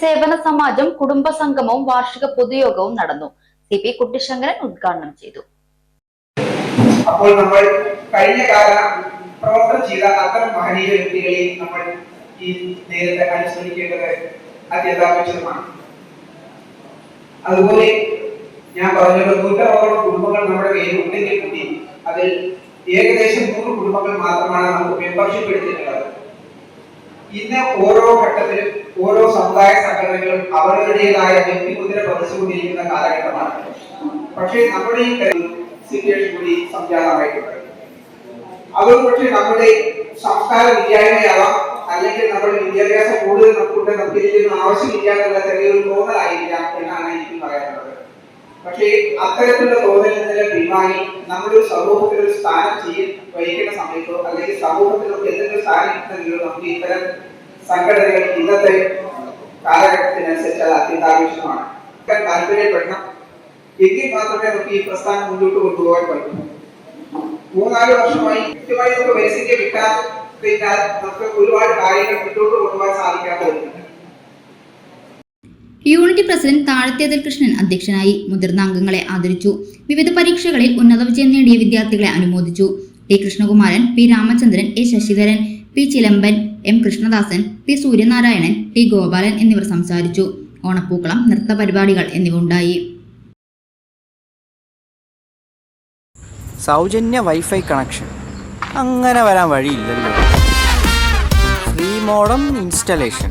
സേവന സമാജം കുടുംബ സംഗമവും വാർഷിക പൊതുയോഗവും നടന്നു. സി പി കുട്ടിശങ്കരൻ ഉദ്ഘാടനം ചെയ്തു. അപ്പോൾ നമ്മൾ കഴിഞ്ഞ കാല പ്രവർത്തനം ചെയ്ത അത്തരം മഹനീയ വ്യക്തികളെ നമ്മൾ ഈ നേരത്തെ അനുസ്മരിക്കേണ്ടത് അത്യന്താപേക്ഷിതമാണ് അതുപോലെ ഞാൻ പറഞ്ഞത് നൂറ്ററോളം കുടുംബങ്ങൾ നമ്മുടെ കയ്യിൽ ഉണ്ടെങ്കിൽ കൂടി അതിൽ ഏകദേശം നൂറ് കുടുംബങ്ങൾ മാത്രമാണ് നമുക്ക് മെമ്പർഷിപ്പ് എടുത്തിട്ടുള്ളത്. ഇന്ന് ഓരോ ഘട്ടത്തിലും ഓരോ സമുദായ സംഘടനകളും അവരുടേതായ വ്യക്തിമുദ്ര പതിച്ചുകൊണ്ടിരിക്കുന്ന കാലഘട്ടമാണ്. പക്ഷേ നമ്മുടെ ഈ സിറ്റുവേഷൻ കൂടി സംജാതമായിട്ടുണ്ട്. അതൊരു പക്ഷേ നമ്മുടെ സംസ്കാര വിദ്യാലയമാവാം അല്ലെങ്കിൽ നമ്മുടെ വിദ്യാഭ്യാസം കൂടുതൽ നമുക്കുണ്ട് നമുക്ക് ഇതിലൊന്നും ആവശ്യമില്ല എന്നുള്ള ചെറിയൊരു തോന്നലായിരിക്കാം എന്നാണ് എനിക്ക് പറയാനുള്ളത്. പക്ഷേ അത്തരത്തിലുള്ള തോന്നലിൽ പിൻവാങ്ങി നമ്മുടെ ഒരു സമൂഹത്തിൽ ഒരു സ്ഥാനം ചെയ്യ വഹിക്കുന്ന സമയത്തോ അല്ലെങ്കിൽ സമൂഹത്തിലൊക്കെ എന്തെങ്കിലും സ്ഥാനം കിട്ടുന്നെങ്കിലോ നമുക്ക് ഇത്തരം സംഘടനകൾ ഇന്നത്തെ കാലഘട്ടത്തിനനുസരിച്ച് അത് അത്യന്താപേക്ഷിതമാണ്. താല്പര്യപ്പെടണം. എങ്കിൽ മാത്രമേ നമുക്ക് ഈ പ്രസ്ഥാനം മുന്നോട്ട് കൊണ്ടുപോകാൻ പറ്റൂ. മൂന്നാൽ വർഷമായി കൃത്യമായി നമുക്ക് ബേസിക് വിട്ടാൽ നമുക്ക് ഒരുപാട് കാര്യങ്ങൾ മുന്നോട്ട് കൊണ്ടുപോകാൻ സാധിക്കാതെ വരുന്നുണ്ട്. യൂണിറ്റ് പ്രസിഡന്റ് താഴത്തേതിൽ കൃഷ്ണൻ അധ്യക്ഷനായി മുതിർന്ന അംഗങ്ങളെ ആദരിച്ചു. വിവിധ പരീക്ഷകളിൽ ഉന്നത വിജയം നേടിയ വിദ്യാർത്ഥികളെ അനുമോദിച്ചു. T Krishnakumaran P Ramachandran A Sasidharan P Chilamban M Krishnadasan P Suryanarayanan T Gopalan എന്നിവർ സംസാരിച്ചു. ഓണപ്പൂക്കളം നൃത്ത പരിപാടികൾ എന്നിവ ഉണ്ടായി. സൗജന്യ വൈഫൈ കണക്ഷൻ. അങ്ങനെ വരാൻ വഴിയില്ലല്ലോ. Modem installation.